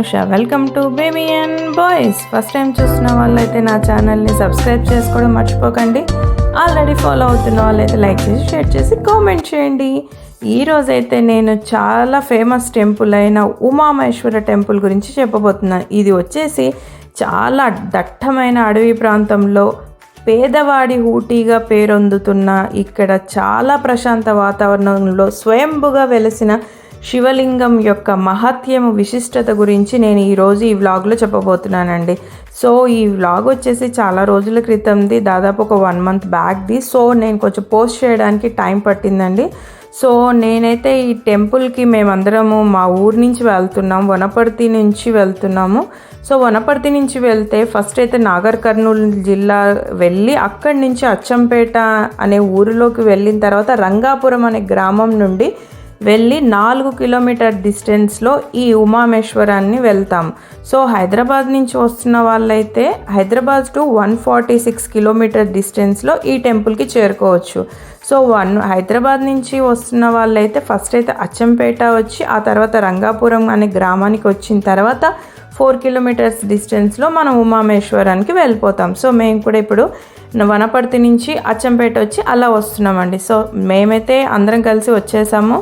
Anusha. Welcome to baby and boys first time చూస్తున్న వాళ్ళైతే నా ఛానల్ని సబ్స్క్రైబ్ చేసుకోవడం మర్చిపోకండి. ఆల్రెడీ ఫాలో అవుతున్న వాళ్ళైతే లైక్ చేసి షేర్ చేసి కామెంట్ చేయండి. ఈరోజైతే నేను చాలా ఫేమస్ టెంపుల్ అయిన ఉమామేశ్వర టెంపుల్ గురించి చెప్పబోతున్నాను. ఇది వచ్చేసి చాలా దట్టమైన అడవి ప్రాంతంలో పేదవాడి ఊటీగా పేరొందుతున్న ఇక్కడ చాలా ప్రశాంత వాతావరణంలో స్వయంభుగా వెలసిన శివలింగం యొక్క మహత్యము విశిష్టత గురించి నేను ఈరోజు ఈ వ్లాగ్లో చెప్పబోతున్నానండి. సో ఈ వ్లాగ్ వచ్చేసి చాలా రోజుల క్రితంది దాదాపు ఒక వన్ మంత్ బ్యాక్ది సో నేను కొంచెం పోస్ట్ చేయడానికి టైం పట్టిందండి. సో నేనైతే ఈ టెంపుల్కి మేమందరము మా ఊరు నుంచి వెళ్తున్నాం వనపర్తి నుంచి వెళ్తున్నాము. సో వనపర్తి నుంచి వెళ్తే ఫస్ట్ అయితే నాగర్ కర్నూలు జిల్లా వెళ్ళి అక్కడి నుంచి అచ్చంపేట అనే ఊరిలోకి వెళ్ళిన తర్వాత రంగాపురం అనే గ్రామం నుండి వెళ్ళి నాలుగు కిలోమీటర్ డిస్టెన్స్లో ఈ ఉమామేశ్వరాన్ని వెళ్తాం. సో హైదరాబాద్ నుంచి వస్తున్న వాళ్ళైతే Hyderabad to one forty six kilometer డిస్టెన్స్లో ఈ టెంపుల్కి చేరుకోవచ్చు. సో వన్ హైదరాబాద్ నుంచి వస్తున్న వాళ్ళైతే ఫస్ట్ అయితే అచ్చంపేట వచ్చి ఆ తర్వాత రంగాపురం అనే గ్రామానికి వచ్చిన తర్వాత ఫోర్ కిలోమీటర్స్ డిస్టెన్స్లో మనం ఉమామేశ్వరానికి వెళ్ళిపోతాం. సో మేము కూడా ఇప్పుడు వనపర్తి నుంచి అచ్చంపేట వచ్చి అలా వస్తున్నామండి. సో మేమైతే అందరం కలిసి వచ్చేసాము.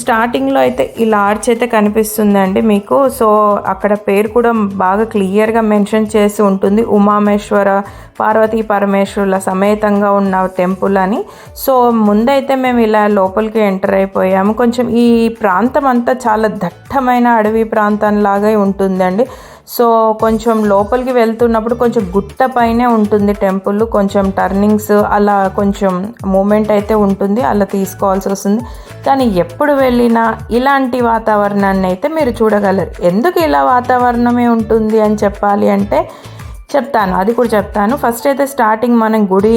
స్టార్టింగ్లో అయితే ఇలా ఆర్చ్ అయితే కనిపిస్తుందండి మీకు. సో అక్కడ పేరు కూడా బాగా క్లియర్గా మెన్షన్ చేసి ఉంటుంది. ఉమామేశ్వర పార్వతీ పరమేశ్వరుల సమేతంగా ఉన్న టెంపుల్ అని. సో ముందైతే మేము ఇలా లోపలికి ఎంటర్ అయిపోయాము. కొంచెం ఈ ప్రాంతం అంతా చాలా దట్టమైన అడవి ప్రాంతంలాగా ఉంటుందండి. సో కొంచెం లోపలికి వెళ్తున్నప్పుడు కొంచెం గుట్ట పైనే ఉంటుంది టెంపుల్ కొంచెం టర్నింగ్స్ అలా కొంచెం మూమెంట్ అయితే ఉంటుంది అలా తీసుకోవాల్సి వస్తుంది. కానీ ఎప్పుడు వెళ్ళినా ఇలాంటి వాతావరణాన్ని అయితే మీరు చూడగలరు. ఎందుకు ఇలా వాతావరణమే ఉంటుంది అని చెప్పాలి అంటే చెప్తాను అది కూడా చెప్తాను. ఫస్ట్ అయితే స్టార్టింగ్ మనం గుడి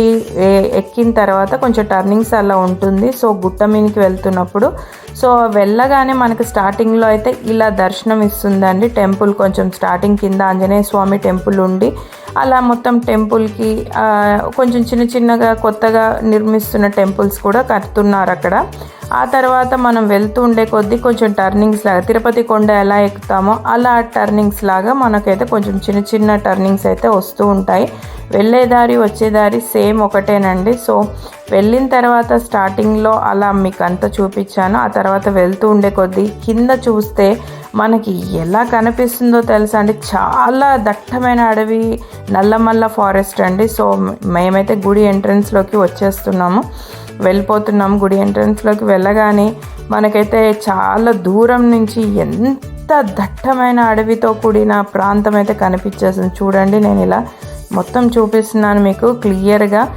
ఎక్కిన తర్వాత కొంచెం టర్నింగ్స్ అలా ఉంటుంది. సో గుట్ట మీదకి వెళ్తున్నప్పుడు సో వెళ్ళగానే మనకి స్టార్టింగ్లో అయితే ఇలా దర్శనం ఇస్తుందండి. టెంపుల్ కొంచెం స్టార్టింగ్ కింద ఆంజనేయ స్వామి టెంపుల్ ఉండి అలా మొత్తం టెంపుల్కి కొంచెం చిన్న చిన్నగా కొత్తగా నిర్మిస్తున్న టెంపుల్స్ కూడా కడుతున్నారు అక్కడ. ఆ తర్వాత మనం వెళ్తూ ఉండే కొద్దీ కొంచెం టర్నింగ్స్ లాగా తిరుపతి కొండ ఎలా ఎక్కుతామో అలా టర్నింగ్స్ లాగా మనకైతే కొంచెం చిన్న చిన్న టర్నింగ్స్ అయితే వస్తూ ఉంటాయి. వెళ్ళేదారి వచ్చేదారి సేమ్ ఒకటేనండి. సో వెళ్ళిన తర్వాత స్టార్టింగ్లో అలా మీకు అంతా చూపించాను. ఆ తర్వాత వెళ్తూ ఉండే కొద్దీ కింద చూస్తే మనకి ఎలా కనిపిస్తుందో తెలుసా అండి? చాలా దట్టమైన అడవి నల్లమల్ల ఫారెస్ట్ అండి. సో మేమైతే గుడి ఎంట్రన్స్లోకి వచ్చేస్తున్నాము. వెళ్ళిపోతున్నాం గుడి ఎంట్రన్స్లోకి వెళ్ళగానే మనకైతే చాలా దూరం నుంచి ఎంత దట్టమైన అడవితో కూడిన ప్రాంతం అయితే కనిపించేస్తుంది చూడండి నేను ఇలా మొత్తం చూపిస్తున్నాను మీకు క్లియర్గా.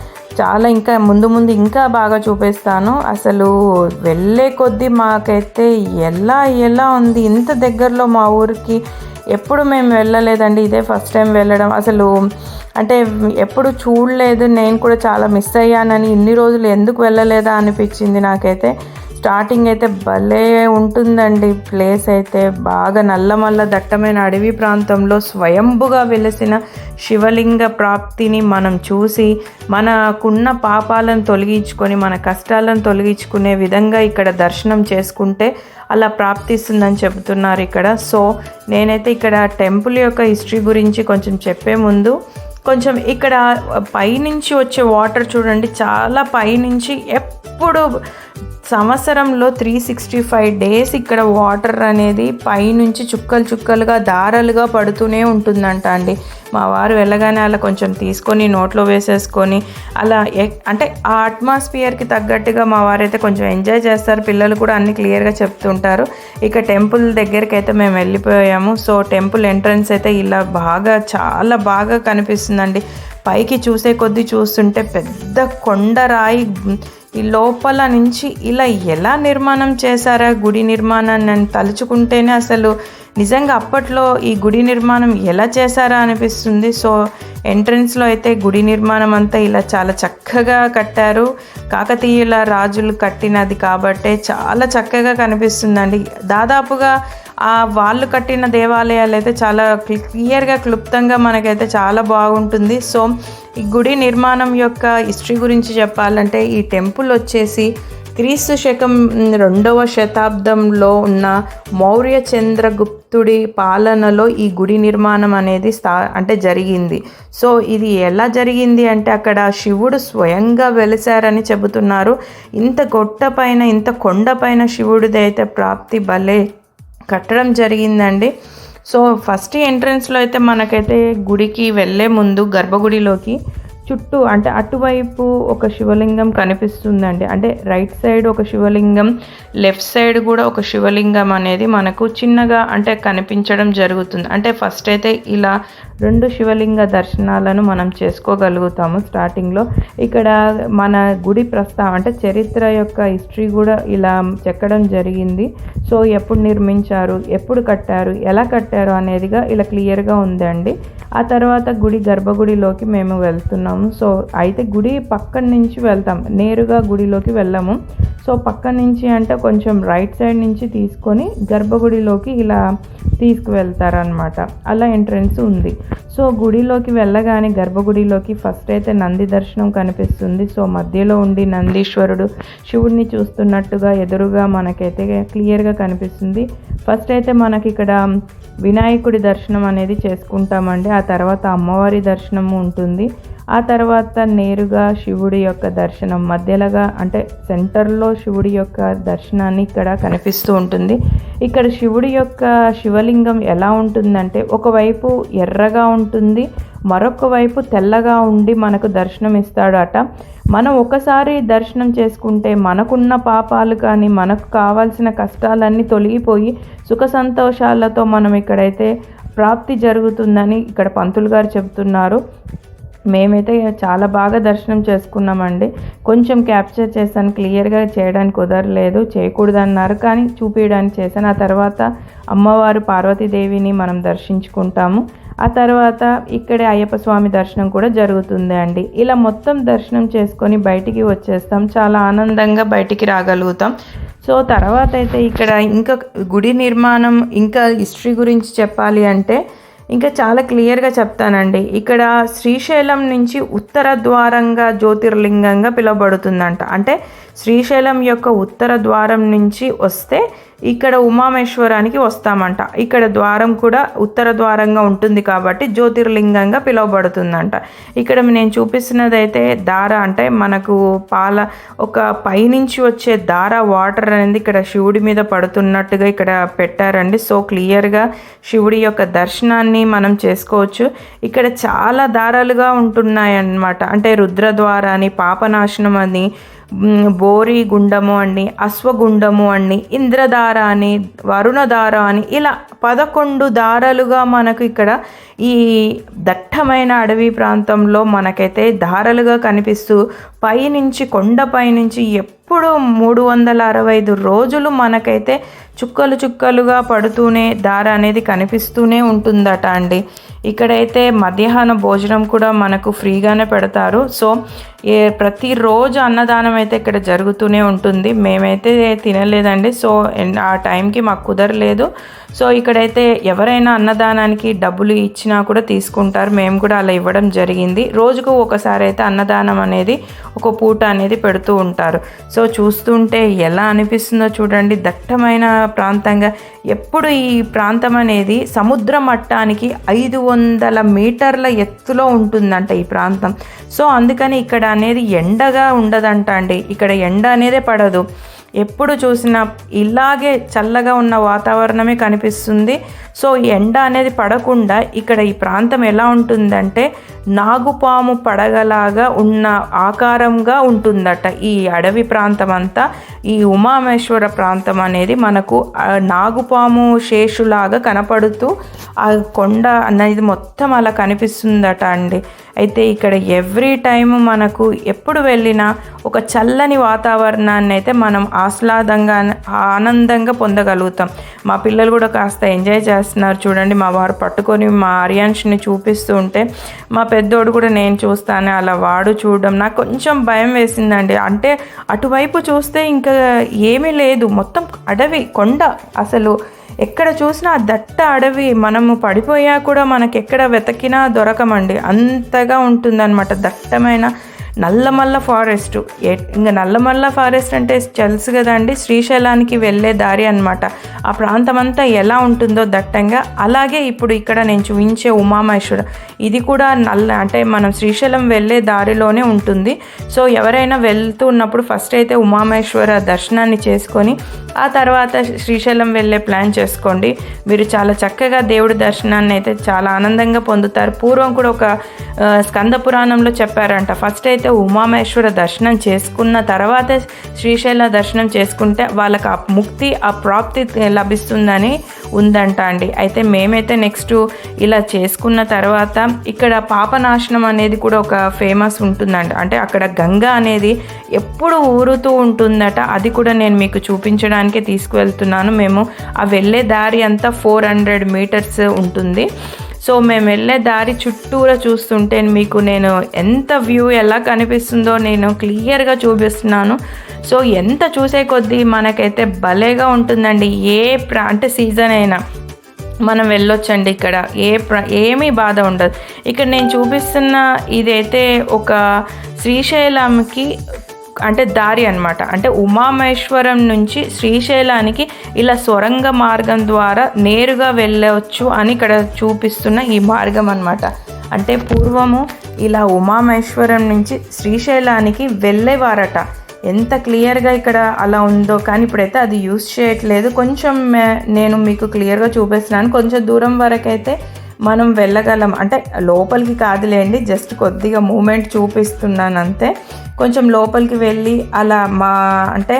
చాలా ఇంకా ముందు ముందు ఇంకా బాగా చూపిస్తాను. అసలు వెళ్ళే కొద్దీ మాకైతే ఎలా ఎలా ఉంది ఇంత దగ్గరలో మా ఊరికి ఎప్పుడు మేము వెళ్ళలేదండి ఇదే ఫస్ట్ టైం వెళ్ళడం. అసలు అంటే ఎప్పుడు చూడలేదు నేను కూడా చాలా మిస్ అయ్యానని ఇన్ని రోజులు ఎందుకు వెళ్ళలేదా అనిపించింది నాకైతే. స్టార్టింగ్ అయితే భలే ఉంటుందండి. ప్లేస్ అయితే బాగా నల్లమల్ల దట్టమైన అడవి ప్రాంతంలో స్వయంభుగా వెలిసిన శివలింగ ప్రాప్తిని మనం చూసి మనకున్న పాపాలను తొలగించుకొని మన కష్టాలను తొలగించుకునే విధంగా ఇక్కడ దర్శనం చేసుకుంటే అలా ప్రాప్తిస్తుందని చెబుతున్నారు ఇక్కడ. సో నేనైతే ఇక్కడ టెంపుల్ యొక్క హిస్టరీ గురించి కొంచెం చెప్పే ముందు కొంచెం ఇక్కడ పైనుంచి వచ్చే వాటర్ చూడండి. చాలా పైనుంచి ఎప్పుడు సంవత్సరంలో త్రీ సిక్స్టీ ఫైవ్ డేస్ ఇక్కడ వాటర్ అనేది పైనుంచి చుక్కలు చుక్కలుగా దారాలుగా పడుతూనే ఉంటుందంట అండి. మా వారు వెళ్ళగానే అలా కొంచెం తీసుకొని నోట్లో వేసేసుకొని అలా అంటే ఆ అట్మాస్ఫియర్కి తగ్గట్టుగా మా వారైతే కొంచెం ఎంజాయ్ చేస్తారు. పిల్లలు కూడా అన్ని క్లియర్గా చెప్తుంటారు. ఇక టెంపుల్ దగ్గరికి అయితే మేము వెళ్ళిపోయాము. సో టెంపుల్ ఎంట్రన్స్ అయితే ఇలా బాగా చాలా బాగా కనిపిస్తుందండి. పైకి చూసే కొద్దీ చూస్తుంటే పెద్ద కొండరాయి ఈ లోపల నుంచి ఇలా ఎలా నిర్మాణం చేశారా? గుడి నిర్మాణాన్ని తలుచుకుంటేనే అసలు నిజంగా అప్పట్లో ఈ గుడి నిర్మాణం ఎలా చేశారా అనిపిస్తుంది? సో ఎంట్రన్స్లో అయితే గుడి నిర్మాణం అంతా ఇలా చాలా చక్కగా కట్టారు. కాకతీయుల రాజులు కట్టినది కాబట్టే చాలా చక్కగా కనిపిస్తుందండి. దాదాపుగా ఆ వాళ్ళు కట్టిన దేవాలయాలు అయితే చాలా క్లియర్గా క్లుప్తంగా మనకైతే చాలా బాగుంటుంది. సో ఈ గుడి నిర్మాణం యొక్క హిస్టరీ గురించి చెప్పాలంటే ఈ టెంపుల్ వచ్చేసి క్రీస్తు శకం రెండవ శతాబ్దంలో ఉన్న మౌర్య చంద్రగుప్తుడి పాలనలో ఈ గుడి నిర్మాణం అనేది స్థా అంటే జరిగింది. సో ఇది ఎలా జరిగింది అంటే అక్కడ శివుడు స్వయంగా వెలిసారని చెబుతున్నారు. ఇంత గొట్ట పైన ఇంత కొండ పైన శివుడిది అయితే ప్రాప్తి భలే కట్టడం జరిగిందండి. సో ఫస్ట్ ఎంట్రన్స్లో అయితే మనకైతే గుడికి వెళ్ళే ముందు గర్భగుడిలోకి చుట్టూ అంటే అటువైపు ఒక శివలింగం కనిపిస్తుందండి. అంటే రైట్ సైడ్ ఒక శివలింగం లెఫ్ట్ సైడ్ కూడా ఒక శివలింగం అనేది మనకు చిన్నగా అంటే కనిపించడం జరుగుతుంది. అంటే ఫస్ట్ అయితే ఇలా రెండు శివలింగ దర్శనాలను మనం చేసుకోగలుగుతాము స్టార్టింగ్లో ఇక్కడ మన గుడి ప్రస్తావం అంటే చరిత్ర యొక్క హిస్టరీ కూడా ఇలా చెక్కడం జరిగింది. సో ఎప్పుడు నిర్మించారు ఎప్పుడు కట్టారు ఎలా కట్టారు అనేదిగా ఇలా క్లియర్గా ఉందండి. ఆ తర్వాత గుడి గర్భగుడిలోకి మేము వెళ్తున్నాము. సో అయితే గుడి పక్కన నుంచి వెళ్తాం. నేరుగా గుడిలోకి వెళ్ళాము. సో పక్క నుంచి అంటే కొంచెం రైట్ సైడ్ నుంచి తీసుకొని గర్భగుడిలోకి ఇలా తీసుకువెళ్తారనమాట అలా ఎంట్రన్స్ ఉంది. సో గుడిలోకి వెళ్ళగానే గర్భగుడిలోకి ఫస్ట్ అయితే నంది దర్శనం కనిపిస్తుంది. సో మధ్యలో ఉండి నందీశ్వరుడు శివుడిని చూస్తున్నట్టుగా ఎదురుగా మనకైతే క్లియర్గా కనిపిస్తుంది. ఫస్ట్ అయితే మనకి ఇక్కడ వినాయకుడి దర్శనం అనేది చేసుకుంటామండి. ఆ తర్వాత అమ్మవారి దర్శనం ఉంటుంది. ఆ తర్వాత నేరుగా శివుడి యొక్క దర్శనం మధ్యలోగా అంటే సెంటర్లో శివుడి యొక్క దర్శనాన్ని ఇక్కడ కనిపిస్తూ ఉంటుంది. ఇక్కడ శివుడి యొక్క శివలింగం ఎలా ఉంటుందంటే ఒకవైపు ఎర్రగా ఉంటుంది మరొక వైపు తెల్లగా ఉండి మనకు దర్శనం ఇస్తాడట. మనం ఒకసారి దర్శనం చేసుకుంటే మనకున్న పాపాలు కానీ మనకు కావాల్సిన కష్టాలన్నీ తొలగిపోయి సుఖ సంతోషాలతో మనం ఇక్కడైతే ప్రాప్తి జరుగుతుందని ఇక్కడ పంతులు గారు చెబుతున్నారు. మేమైతే చాలా బాగా దర్శనం చేసుకున్నామండి. కొంచెం క్యాప్చర్ చేశాను క్లియర్గా చేయడానికి కుదరలేదు చేయకూడదన్నారు కానీ చూపించడానికి చేశాను. ఆ తర్వాత అమ్మవారు పార్వతీదేవిని మనం దర్శించుకుంటాము. ఆ తర్వాత ఇక్కడే అయ్యప్ప స్వామి దర్శనం కూడా జరుగుతుంది అండి. ఇలా మొత్తం దర్శనం చేసుకొని బయటికి వచ్చేస్తాం. చాలా ఆనందంగా బయటికి రాగలుగుతాం. సో తర్వాత అయితే ఇక్కడ ఇంకా గుడి నిర్మాణం ఇంకా హిస్టరీ గురించి చెప్పాలి అంటే ఇంకా చాలా క్లియర్గా చెప్తానండి. ఇక్కడ శ్రీశైలం నుంచి ఉత్తర ద్వారంగా జ్యోతిర్లింగంగా పిలువబడుతుందంట. అంటే శ్రీశైలం యొక్క ఉత్తర ద్వారం నుంచి వస్తే ఇక్కడ ఉమామేశ్వరానికి వస్తామంట. ఇక్కడ ద్వారం కూడా ఉత్తర ద్వారంగా ఉంటుంది కాబట్టి జ్యోతిర్లింగంగా పిలువబడుతుందంట. ఇక్కడ నేను చూపిస్తున్నది అయితే దార అంటే మనకు పాల ఒక పైనుంచి వచ్చే దార వాటర్ అనేది ఇక్కడ శివుడి మీద పడుతున్నట్టుగా ఇక్కడ పెట్టారండి. సో క్లియర్గా శివుడి యొక్క దర్శనాన్ని మనం చేసుకోవచ్చు. ఇక్కడ చాలా దారాలుగా ఉంటున్నాయి అన్నమాట అంటే రుద్రద్వార అని పాపనాశనం అని బోరి గుండము అని అశ్వగుండము అని ఇంద్రధార అని వరుణధార అని ఇలా పదకొండు దారాలుగా మనకు ఇక్కడ ఈ దట్టమైన అడవి ప్రాంతంలో మనకైతే దారాలుగా కనిపిస్తూ పైనుంచి కొండపై నుంచి ఎప్పుడూ మూడు వందల అరవై ఐదు రోజులు మనకైతే చుక్కలు చుక్కలుగా పడుతూనే దార అనేది కనిపిస్తూనే ఉంటుందట అండి. ఇక్కడైతే మధ్యాహ్న భోజనం కూడా మనకు ఫ్రీగానే పెడతారు. సో ఏ ప్రతిరోజు అన్నదానం అయితే ఇక్కడ జరుగుతూనే ఉంటుంది. మేమైతే తినలేదండి. సో ఆ టైంకి మాకు కుదరలేదు. సో ఇక్కడైతే ఎవరైనా అన్నదానానికి డబ్బులు ఇచ్చినా కూడా తీసుకుంటారు. మేము కూడా అలా ఇవ్వడం జరిగింది. రోజుకు ఒకసారి అయితే అన్నదానం అనేది ఒక పూట అనేది పెడుతూ ఉంటారు. సో చూస్తుంటే ఎలా అనిపిస్తుందో చూడండి. దట్టమైన ప్రాంతంగా ఎప్పుడు ఈ ప్రాంతం అనేది సముద్ర మట్టానికి ఐదు వందల మీటర్ల ఎత్తులో ఉంటుందంట ఈ ప్రాంతం. సో అందుకని ఇక్కడ అనేది ఎండగా ఉండదంట అండి. ఇక్కడ ఎండ అనేదే పడదు. ఎప్పుడు చూసినా ఇలాగే చల్లగా ఉన్న వాతావరణమే కనిపిస్తుంది. సో ఎండ అనేది పడకుండా ఇక్కడ ఈ ప్రాంతం ఎలా ఉంటుందంటే నాగుపాము పడగలాగా ఉన్న ఆకారంగా ఉంటుందట ఈ అడవి ప్రాంతం అంతా ఈ ఉమామేశ్వర ప్రాంతం అనేది మనకు నాగుపాము శేషులాగా కనపడుతూ ఆ కొండ అనేది మొత్తం అలా కనిపిస్తుందట అండి. అయితే ఇక్కడ ఎవ్రీ టైము మనకు ఎప్పుడు వెళ్ళినా ఒక చల్లని వాతావరణాన్ని అయితే మనం ఆహ్లాదంగా ఆనందంగా పొందగలుగుతాం. మా పిల్లలు కూడా కాస్త ఎంజాయ్ చేస్తున్నారు చూడండి. మా వారు పట్టుకొని మా ఆర్యాన్స్ని చూపిస్తూ ఉంటే మా పెద్దోడు కూడా నేను చూస్తాను అలా వాడు చూడడం. నాకు కొంచెం భయం వేసిందండి. అంటే అటువైపు చూస్తే ఇంకా ఏమీ లేదు. మొత్తం అడవి కొండ అసలు. ఎక్కడ చూసినా దట్ట అడవి. మనము పడిపోయా కూడా మనకి ఎక్కడ వెతకినా దొరకమండి. అంతగా ఉంటుందన్నమాట దట్టమైన నల్లమల్ల ఫారెస్ట్. ఇంకా నల్లమల్ల ఫారెస్ట్ అంటే తెలుసు కదండి శ్రీశైలానికి వెళ్ళే దారి అనమాట ఆ ప్రాంతం అంతా ఎలా ఉంటుందో దట్టంగా అలాగే ఇప్పుడు ఇక్కడ నేను చూపించే ఉమామహేశ్వర. ఇది కూడా నల్ల అంటే మనం శ్రీశైలం వెళ్ళే దారిలోనే ఉంటుంది. సో ఎవరైనా వెళ్తూ ఉన్నప్పుడు ఫస్ట్ అయితే ఉమామహేశ్వర దర్శనాన్ని చేసుకొని ఆ తర్వాత శ్రీశైలం వెళ్ళే ప్లాన్ చేసుకోండి. మీరు చాలా చక్కగా దేవుడి దర్శనాన్ని అయితే చాలా ఆనందంగా పొందుతారు. పూర్వం కూడా ఒక స్కంద పురాణంలో చెప్పారంట ఫస్ట్ అయితే ఉమామహేశ్వర దర్శనం చేసుకున్న తర్వాత శ్రీశైల దర్శనం చేసుకుంటే వాళ్ళకి ఆ ముక్తి ఆ ప్రాప్తి లభిస్తుందని ఉందంట అండి. అయితే మేమైతే నెక్స్ట్ ఇలా చేసుకున్న తర్వాత ఇక్కడ పాపనాశనం అనేది కూడా ఒక ఫేమస్ ఉంటుందంట. అంటే అక్కడ గంగా అనేది ఎప్పుడు ఊరుతూ ఉంటుందట. అది కూడా నేను మీకు చూపించడానికి తీసుకువెళ్తున్నాను. మేము ఆ వెళ్ళే దారి అంతా ఫోర్ హండ్రెడ్ మీటర్స్ ఉంటుంది. సో మేము వెళ్ళే దారి చుట్టూరా చూస్తుంటే మీకు నేను ఎంత వ్యూ ఎలా కనిపిస్తుందో నేను క్లియర్గా చూపిస్తున్నాను. సో ఎంత చూసే కొద్దీ మనకైతే భలేగా ఉంటుందండి. ఏ ప్రా అంటే సీజన్ అయినా మనం వెళ్ళొచ్చండి ఇక్కడ. ఏ ప్ర ఏమీ బాధ ఉండదు. ఇక్కడ నేను చూపిస్తున్న ఇదైతే ఒక శ్రీశైలంకి అంటే దారి అనమాట అంటే ఉమామేశ్వరం నుంచి శ్రీశైలానికి ఇలా సొరంగ మార్గం ద్వారా నేరుగా వెళ్ళవచ్చు అని ఇక్కడ చూపిస్తున్న ఈ మార్గం అన్నమాట. అంటే పూర్వము ఇలా ఉమామేశ్వరం నుంచి శ్రీశైలానికి వెళ్ళేవారట. ఎంత క్లియర్గా ఇక్కడ అలా ఉందో కానీ ఇప్పుడైతే అది యూస్ చేయట్లేదు. కొంచెం నేను మీకు క్లియర్గా చూపిస్తున్నాను. కొంచెం దూరం వరకు అయితే మనం వెళ్ళగలం. అంటే లోపలికి కాదులేండి జస్ట్ కొద్దిగా మూమెంట్ చూపిస్తున్నాను అంతే. కొంచెం లోపలికి వెళ్ళి అలా మా అంటే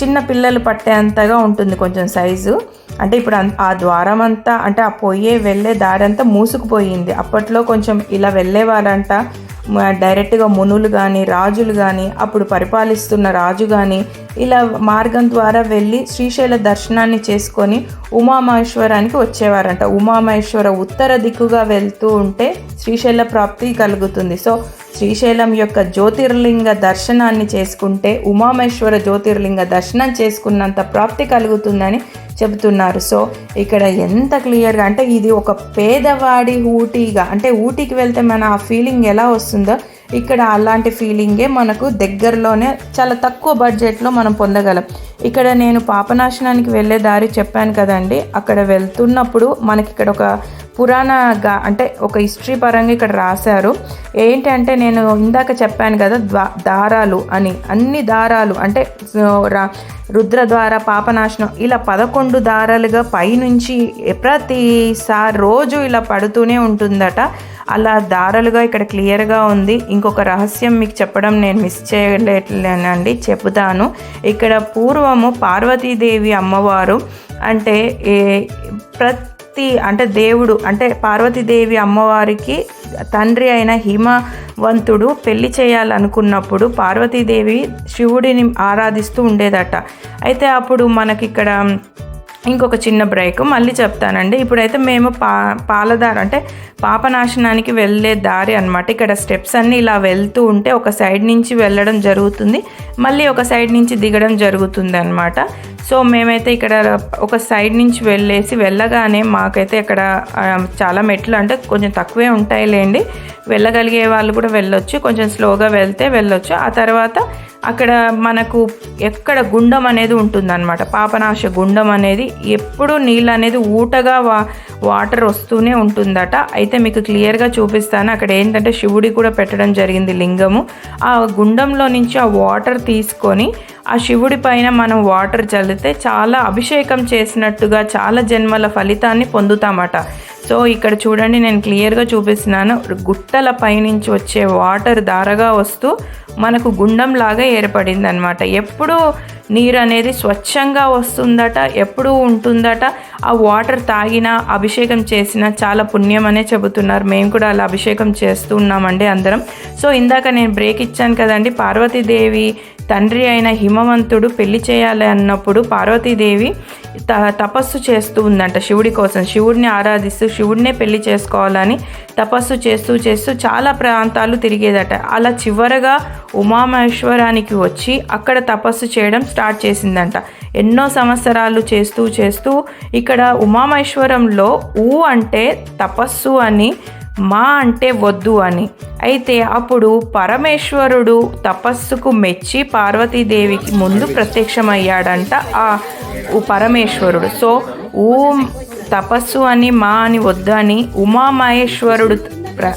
చిన్న పిల్లలు పట్టేంతగా ఉంటుంది కొంచెం సైజు. అంటే ఇప్పుడు అన్- ఆ ద్వారం అంతా అంటే ఆ పొయ్యే వెళ్ళే దారి అంతా మూసుకుపోయింది. అప్పట్లో కొంచెం ఇలా వెళ్ళేవారంట. డైరెక్ట్గా మునులు కానీ రాజులు కానీ అప్పుడు పరిపాలిస్తున్న రాజు కానీ ఇలా మార్గం ద్వారా వెళ్ళి శ్రీశైల దర్శనాన్ని చేసుకొని ఉమామహేశ్వరానికి వచ్చేవారంట. ఉమామహేశ్వర ఉత్తర దిక్కుగా వెళ్తూ ఉంటే శ్రీశైల ప్రాప్తి కలుగుతుంది. సో శ్రీశైలం యొక్క జ్యోతిర్లింగ దర్శనాన్ని చేసుకుంటే ఉమామేశ్వర జ్యోతిర్లింగ దర్శనం చేసుకున్నంత ప్రాప్తి కలుగుతుందని చెబుతున్నారు. సో ఇక్కడ ఎంత క్లియర్గా అంటే ఇది ఒక పేదవాడి ఊటీగా అంటే ఊటీకి వెళ్తే మన ఆ ఫీలింగ్ ఎలా వస్తుందో ఇక్కడ అలాంటి ఫీలింగే మనకు దగ్గరలోనే చాలా తక్కువ బడ్జెట్లో మనం పొందగలం. ఇక్కడ నేను పాపనాశనానికి వెళ్ళే దారి చెప్పాను కదండి. అక్కడ వెళ్తున్నప్పుడు మనకి ఇక్కడ ఒక పురాణ గా అంటే ఒక హిస్టరీ పరంగా ఇక్కడ రాశారు. ఏంటంటే నేను ఇందాక చెప్పాను కదా ద్వా దారాలు అని. అన్ని దారాలు అంటే రా- రుద్ర ద్వారా పాపనాశనం ఇలా పదకొండు దారాలుగా పైనుంచి ప్రతిసారి రోజు ఇలా పడుతూనే ఉంటుందట. అలా దారాలుగా ఇక్కడ క్లియర్గా ఉంది. ఇంకొక రహస్యం మీకు చెప్పడం నేను మిస్ చేయలేట్లేనండి చెబుతాను. ఇక్కడ పూర్వము పార్వతీదేవి అమ్మవారు అంటే ప్రతి అంటే దేవుడు అంటే పార్వతీదేవి అమ్మవారికి తండ్రి అయిన హిమవంతుడు పెళ్ళి చేయాలనుకున్నప్పుడు పార్వతీదేవి శివుడిని ఆరాధిస్తూ ఉండేదట. అయితే అప్పుడు మనకి ఇక్కడ ఇంకొక చిన్న బ్రేక్ మళ్ళీ చెప్తానండి. ఇప్పుడైతే మేము పా పాలదార అంటే పాపనాశనానికి వెళ్ళే దారి అన్నమాట. ఇక్కడ స్టెప్స్ అన్నీ ఇలా వెళ్తూ ఉంటే ఒక సైడ్ నుంచి వెళ్ళడం జరుగుతుంది. మళ్ళీ ఒక సైడ్ నుంచి దిగడం జరుగుతుంది అనమాట సో మేమైతే ఇక్కడ ఒక సైడ్ నుంచి వెళ్ళేసి వెళ్ళగానే మాకైతే ఇక్కడ చాలా మెట్లు అంటే కొంచెం తక్కువే ఉంటాయిలేండి. వెళ్ళగలిగే వాళ్ళు కూడా వెళ్ళొచ్చు. కొంచెం స్లోగా వెళ్తే వెళ్ళొచ్చు. ఆ తర్వాత అక్కడ మనకు ఎక్కడ గుండం అనేది ఉంటుందన్నమాట. పాపనాశ గుండం అనేది ఎప్పుడు నీళ్ళు అనేది ఊటగా వా వాటర్ వస్తూనే ఉంటుందట. అయితే మీకు క్లియర్గా చూపిస్తాను. అక్కడ ఏంటంటే శివుడి కూడా పెట్టడం జరిగింది లింగము. ఆ గుండంలో నుంచి ఆ వాటర్ తీసుకొని ఆ శివుడి పైన మనం వాటర్ చల్లితే చాలా అభిషేకం చేసినట్టుగా చాలా జన్మల ఫలితాన్ని పొందుతామట. సో ఇక్కడ చూడండి నేను క్లియర్గా చూపిస్తున్నాను. గుట్టల పైనుంచి వచ్చే వాటర్ దారగా వస్తూ మనకు గుండం లాగా ఏర్పడింది అనమాట ఎప్పుడు నీరు అనేది స్వచ్ఛంగా వస్తుందట ఎప్పుడు ఉంటుందట. ఆ వాటర్ తాగినా అభిషేకం చేసినా చాలా పుణ్యం అనే చెబుతున్నారు. మేము కూడా అలా అభిషేకం చేస్తూ ఉన్నామండి అందరం. సో ఇందాక నేను బ్రేక్ ఇచ్చాను కదండి పార్వతీదేవి తండ్రి అయిన హిమవంతుడు పెళ్ళి చేయాలి అన్నప్పుడు పార్వతీదేవి త తపస్సు చేస్తూ ఉందంట శివుడి కోసం. శివుడిని ఆరాధిస్తూ శివుడినే పెళ్ళి చేసుకోవాలని తపస్సు చేస్తూ చేస్తూ చాలా ప్రాంతాలు తిరిగేదట. అలా చివరగా ఉమామహేశ్వరానికి వచ్చి అక్కడ తపస్సు చేయడం స్టార్ట్ చేసిందంట. ఎన్నో సంవత్సరాలు చేస్తూ చేస్తూ ఇక్కడ ఉమామహేశ్వరంలో ఊ అంటే తపస్సు అని మా అంటే వద్దు అని. అయితే అప్పుడు పరమేశ్వరుడు తపస్సుకు మెచ్చి పార్వతీదేవికి ముందు ప్రత్యక్షమయ్యాడంట ఆ పరమేశ్వరుడు. సో ఊ తపస్సు అని మా అని వద్దు అని ఉమామహేశ్వరుడు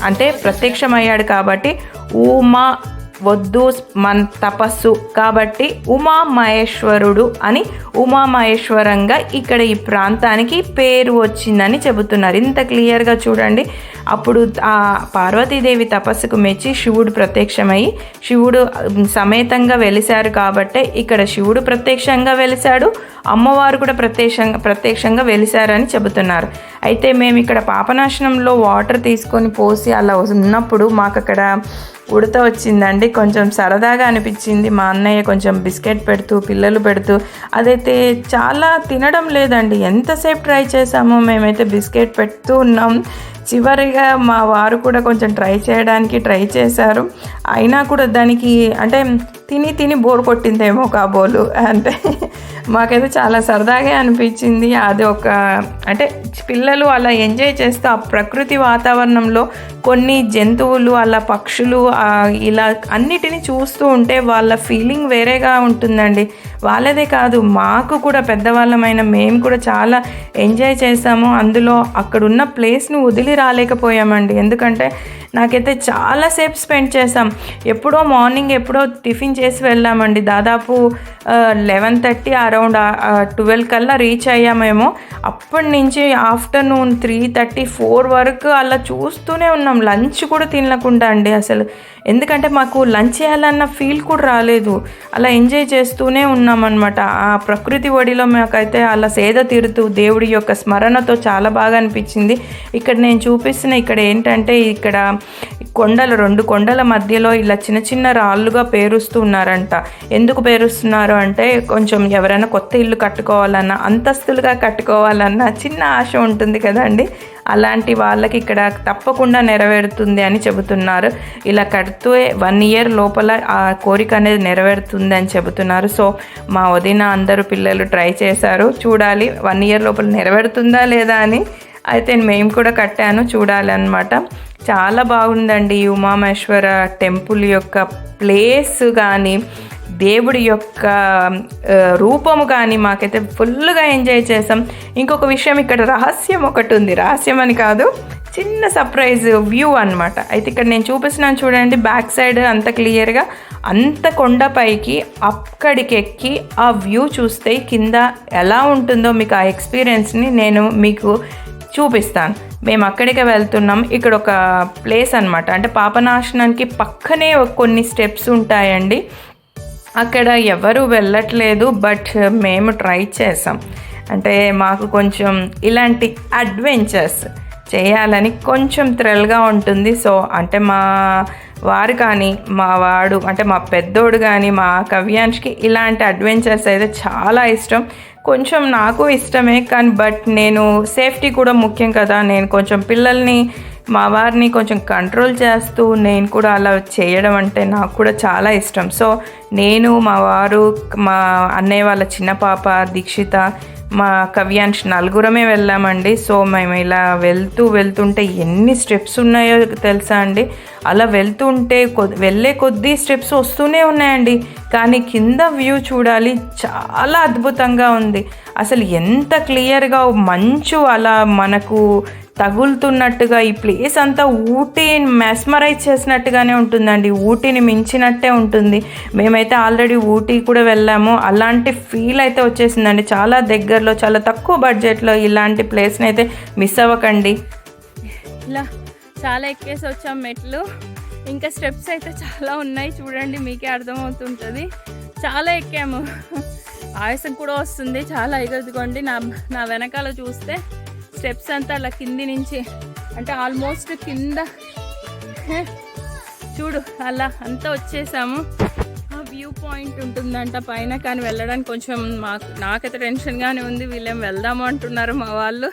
అంటే ప్రత్యక్షమయ్యాడు కాబట్టి ఉమా వద్దు మన తపస్సు కాబట్టి ఉమామహేశ్వరుడు అని ఉమామహేశ్వరంగా ఇక్కడ ఈ ప్రాంతానికి పేరు వచ్చిందని చెబుతున్నారు. ఇంత క్లియర్గా చూడండి. అప్పుడు ఆ పార్వతీదేవి తపస్సుకు మెచ్చి శివుడు ప్రత్యక్షమై శివుడు సమేతంగా వెలిశారు కాబట్టే ఇక్కడ శివుడు ప్రత్యక్షంగా వెలిశాడు అమ్మవారు కూడా ప్రత్యక్షంగా ప్రత్యక్షంగా వెలిశారని చెబుతున్నారు. అయితే మేము ఇక్కడ పాపనాశనంలో వాటర్ తీసుకొని పోసి అలా ఉన్నప్పుడు మాకు అక్కడ ఉడత వచ్చిందండి. కొంచెం సరదాగా అనిపించింది. మా అన్నయ్య కొంచెం బిస్కెట్ పెడుతూ పిల్లలు పెడుతూ అదైతే చాలా తినడం లేదండి. ఎంతసేపు ట్రై చేసామో మేమైతే బిస్కెట్ పెడుతూ ఉన్నాం. చివరిగా మా వారు కూడా కొంచెం ట్రై చేయడానికి ట్రై చేశారు. అయినా కూడా దానికి అంటే తిని తిని బోర్ కొట్టిందేమో కాబోలు అంటే మాకైతే చాలా సరదాగా అనిపించింది. అది ఒక అంటే పిల్లలు అలా ఎంజాయ్ చేస్తూ ఆ ప్రకృతి వాతావరణంలో కొన్ని జంతువులు అలా పక్షులు ఇలా అన్నిటిని చూస్తూ ఉంటే వాళ్ళ ఫీలింగ్ వేరేగా ఉంటుందండి. వాళ్ళదే కాదు మాకు కూడా పెద్దవాళ్ళమైన మేము కూడా చాలా ఎంజాయ్ చేసాము. అందులో అక్కడున్న ప్లేస్ని వదిలి రాలేకపోయామండి. ఎందుకంటే నాకైతే చాలాసేపు స్పెండ్ చేసాం ఎప్పుడో మార్నింగ్ ఎప్పుడో టిఫిన్ చేసి వెళ్ళామండి. దాదాపు లెవెన్ థర్టీ అరౌండ్ ట్వెల్వ్ కల్లా రీచ్ అయ్యామేమో. అప్పటి నుంచి ఆఫ్టర్నూన్ త్రీ థర్టీ ఫోర్ వరకు అలా చూస్తూనే ఉన్నాం. లంచ్ కూడా తినకుండా అండి అసలు. ఎందుకంటే మాకు లంచ్ చేయాలన్న ఫీల్ కూడా రాలేదు. అలా ఎంజాయ్ చేస్తూనే ఉన్నామన్నమాట. ఆ ప్రకృతి ఒడిలో మాకైతే అలా సేద తీరుతూ దేవుడి యొక్క స్మరణతో చాలా బాగా అనిపించింది. ఇక్కడ నేను చూపిస్తున్న ఇక్కడ ఏంటంటే ఇక్కడ కొండలు రెండు కొండల మధ్యలో ఇలా చిన్న చిన్న రాళ్ళుగా పేరుస్తూ ఉన్నారంట. ఎందుకు పేరుస్తున్నారు అంటే కొంచెం ఎవరైనా కొత్త ఇల్లు కట్టుకోవాలన్నా అంతస్తులుగా కట్టుకోవాలన్నా చిన్న ఆశ ఉంటుంది కదండి. అలాంటి వాళ్ళకి ఇక్కడ తప్పకుండా నెరవేరుతుంది అని చెబుతున్నారు. ఇలా కడుతూ వన్ ఇయర్ లోపల ఆ కోరిక అనేది నెరవేరుతుంది అని చెబుతున్నారు. సో మా వదిన అందరూ పిల్లలు ట్రై చేశారు. చూడాలి వన్ ఇయర్ లోపల నెరవేరుతుందా లేదా అని. అయితే మేము కూడా కట్టాను చూడాలి అనమాట చాలా బాగుందండి ఉమామేశ్వర టెంపుల్ యొక్క ప్లేస్ కానీ దేవుడి యొక్క రూపము కానీ మాకైతే ఫుల్గా ఎంజాయ్ చేసాం ఇంకొక విషయం ఇక్కడ రహస్యం ఒకటి ఉంది. రహస్యం అని కాదు చిన్న సర్ప్రైజ్ వ్యూ అన్నమాట. అయితే ఇక్కడ నేను చూపిస్తున్నాను చూడండి బ్యాక్ సైడ్ అంత క్లియర్గా అంత కొండపైకి అక్కడికి ఎక్కి ఆ వ్యూ చూస్తే కింద ఎలా ఉంటుందో మీకు ఆ ఎక్స్పీరియన్స్ని నేను మీకు చూపిస్తాను. మేము అక్కడికే వెళ్తున్నాం. ఇక్కడ ఒక ప్లేస్ అన్నమాట. అంటే పాపనాశనానికి పక్కనే కొన్ని స్టెప్స్ ఉంటాయండి. అక్కడ ఎవరు వెళ్ళట్లేదు బట్ మేము ట్రై చేసాం. అంటే మాకు కొంచెం ఇలాంటి అడ్వెంచర్స్ చేయాలని కొంచెం థ్రిల్గా ఉంటుంది. సో అంటే మా వారు కానీ మా వాడు అంటే మా పెద్దోడు కానీ మా కవ్యాంష్కి ఇలాంటి అడ్వెంచర్స్ అయితే చాలా ఇష్టం. కొంచెం నాకు ఇష్టమే కానీ బట్ నేను సేఫ్టీ కూడా ముఖ్యం కదా. నేను కొంచెం పిల్లల్ని మా వారిని కొంచెం కంట్రోల్ చేస్తూ నేను కూడా అలా చేయడం అంటే నాకు కూడా చాలా ఇష్టం. సో నేను మా వారు మా అన్నయ్య వాళ్ళ చిన్న పాప దీక్షిత మా కవ్యాంష్ నలుగురమే వెళ్ళామండి. సో మేము ఇలా వెళ్తూ వెళ్తుంటే ఎన్ని స్టెప్స్ ఉన్నాయో తెలుసా అండి? అలా వెళ్తుంటే వెళ్ళే కొద్దీ స్టెప్స్ వస్తూనే ఉన్నాయండి. కానీ కింద వ్యూ చూడాలి చాలా అద్భుతంగా ఉంది. అసలు ఎంత క్లియర్గా మంచు అలా మనకు తగులుతున్నట్టుగా ఈ ప్లేస్ అంతా ఊటీ మెస్మరైజ్ చేసినట్టుగానే ఉంటుందండి. ఊటీని మించినట్టే ఉంటుంది. మేమైతే ఆల్రెడీ ఊటీ కూడా వెళ్ళాము. అలాంటి ఫీల్ అయితే వచ్చేసిందండి. చాలా దగ్గరలో చాలా తక్కువ బడ్జెట్లో ఇలాంటి ప్లేస్ని అయితే మిస్ అవ్వకండి. ఇలా చాలా ఎక్కేసి వచ్చాం మెట్లు. ఇంకా స్టెప్స్ అయితే చాలా ఉన్నాయి. చూడండి మీకే అర్థమవుతుంటుంది. చాలా ఎక్కాము. ఆయాసం కూడా వస్తుంది. చాలా ఎగదుకోండి నా నా వెనకాల చూస్తే స్టెప్స్ అంతా అలా కింది నుంచి అంటే ఆల్మోస్ట్ కింద. చూడు అలా అంతా వచ్చేసాము. ఆ వ్యూ పాయింట్ ఉంటుందంట పైన కానీ వెళ్ళడానికి కొంచెం మాకు నాకైతే టెన్షన్గానే ఉంది. వీళ్ళేం వెళ్దాము అంటున్నారు మా వాళ్ళు.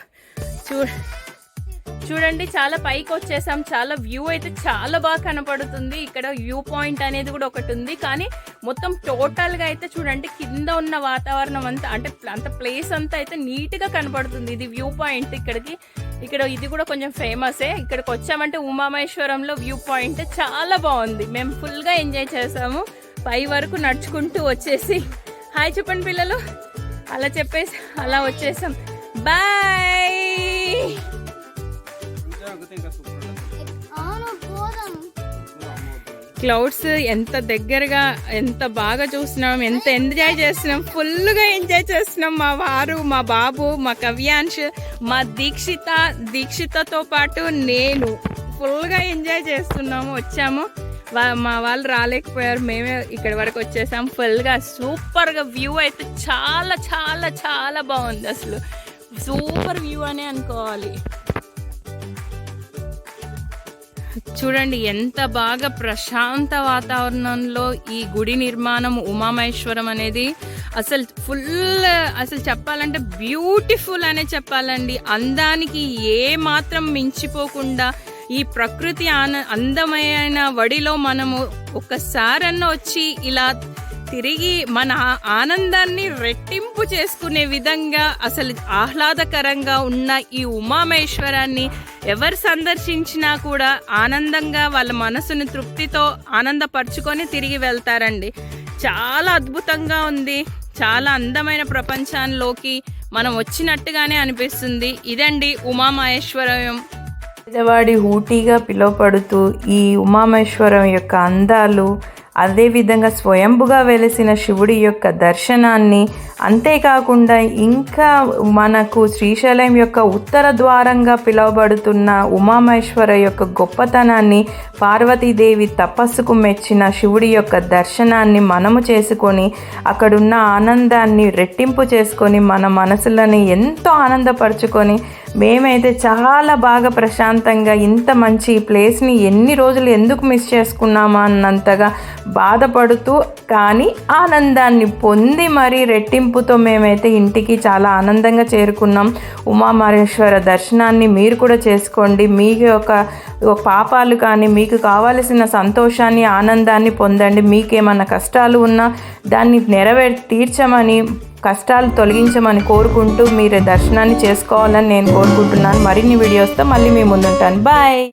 చూ చూడండి చాలా పైకి వచ్చేసాం. చాలా వ్యూ అయితే చాలా బాగా కనపడుతుంది. ఇక్కడ వ్యూ పాయింట్ అనేది కూడా ఒకటి ఉంది. కానీ మొత్తం టోటల్గా అయితే చూడండి కింద ఉన్న వాతావరణం అంతా అంటే అంత ప్లేస్ అంతా అయితే నీట్గా కనపడుతుంది. ఇది వ్యూ పాయింట్ ఇక్కడికి. ఇక్కడ ఇది కూడా కొంచెం ఫేమసే ఇక్కడికి వచ్చామంటే ఉమామేశ్వరంలో వ్యూ పాయింట్ చాలా బాగుంది. మేము ఫుల్గా ఎంజాయ్ చేసాము. పై వరకు నడుచుకుంటూ వచ్చేసి. హాయ్ చెప్పండి పిల్లలు. అలా చెప్పేసి అలా వచ్చేసాం. బాయ్ క్లౌడ్స్ ఎంత దగ్గరగా ఎంత బాగా చూస్తున్నాం ఎంత ఎంజాయ్ చేస్తున్నాం ఫుల్గా ఎంజాయ్ చేస్తున్నాం. మా వారు మా బాబు మా కవ్యాంశ్ మా దీక్షిత దీక్షితతో పాటు నేను ఫుల్గా ఎంజాయ్ చేస్తున్నాము. వచ్చాము. మా వాళ్ళు రాలేకపోయారు. మేమే ఇక్కడి వరకు వచ్చేసాం. ఫుల్గా సూపర్గా వ్యూ అయితే చాలా చాలా చాలా బాగుంది అసలు. సూపర్ వ్యూ అనే అనుకోవాలి. చూడండి ఎంత బాగా ప్రశాంత వాతావరణంలో ఈ గుడి నిర్మాణం ఉమామహేశ్వరం అనేది అసలు ఫుల్ అసలు చెప్పాలంటే బ్యూటిఫుల్ అనే చెప్పాలండి. అందానికి ఏ మాత్రం మించిపోకుండా ఈ ప్రకృతి ఆన అందమైన వడిలో మనము ఒక్కసారన్న వచ్చి ఇలా తిరిగి మన ఆనందాన్ని రెట్టింపు చేసుకునే విధంగా అసలు ఆహ్లాదకరంగా ఉన్న ఈ ఉమామేశ్వరాన్ని ఎవరు సందర్శించినా కూడా ఆనందంగా వాళ్ళ మనసును తృప్తితో ఆనందపరుచుకొని తిరిగి వెళ్తారండి. చాలా అద్భుతంగా ఉంది. చాలా అందమైన ప్రపంచంలోకి మనం వచ్చినట్టుగానే అనిపిస్తుంది. ఇదండి ఉమామహేశ్వరం. పేదవాడి ఊటీగా పిలువపడుతూ ఈ ఉమామేశ్వరం యొక్క అందాలు అదేవిధంగా స్వయంభుగా వెలిసిన శివుడి యొక్క దర్శనాన్ని అంతేకాకుండా ఇంకా మనకు శ్రీశైలం యొక్క ఉత్తర ద్వారంగా పిలువబడుతున్న ఉమామేశ్వర యొక్క గొప్పతనాన్ని పార్వతీదేవి తపస్సుకు మెచ్చిన శివుడి యొక్క దర్శనాన్ని మనము చేసుకొని అక్కడున్న ఆనందాన్ని రెట్టింపు చేసుకొని మన మనసులని ఎంతో ఆనందపరుచుకొని మేమైతే చాలా బాగా ప్రశాంతంగా ఇంత మంచి ప్లేస్ని ఎన్ని రోజులు ఎందుకు మిస్ చేసుకున్నామా అన్నంతగా బాధపడుతూ కానీ ఆనందాన్ని పొంది మరీ రెట్టింపుతో మేమైతే ఇంటికి చాలా ఆనందంగా చేరుకున్నాం. ఉమామహేశ్వర దర్శనాన్ని మీరు కూడా చేసుకోండి. మీ యొక్క పాపాలు కానీ మీకు కావలసిన సంతోషాన్ని ఆనందాన్ని పొందండి. మీకేమన్నా కష్టాలు ఉన్నా దాన్ని నెరవేర్ తీర్చమని కష్టాలు తొలగించమని కోరుకుంటూ మీరు దర్శనాన్ని చేసుకోవాలని నేను కోరుకుంటున్నాను. మరిన్ని వీడియోస్తో మళ్ళీ మీ ముందుంటాను. బాయ్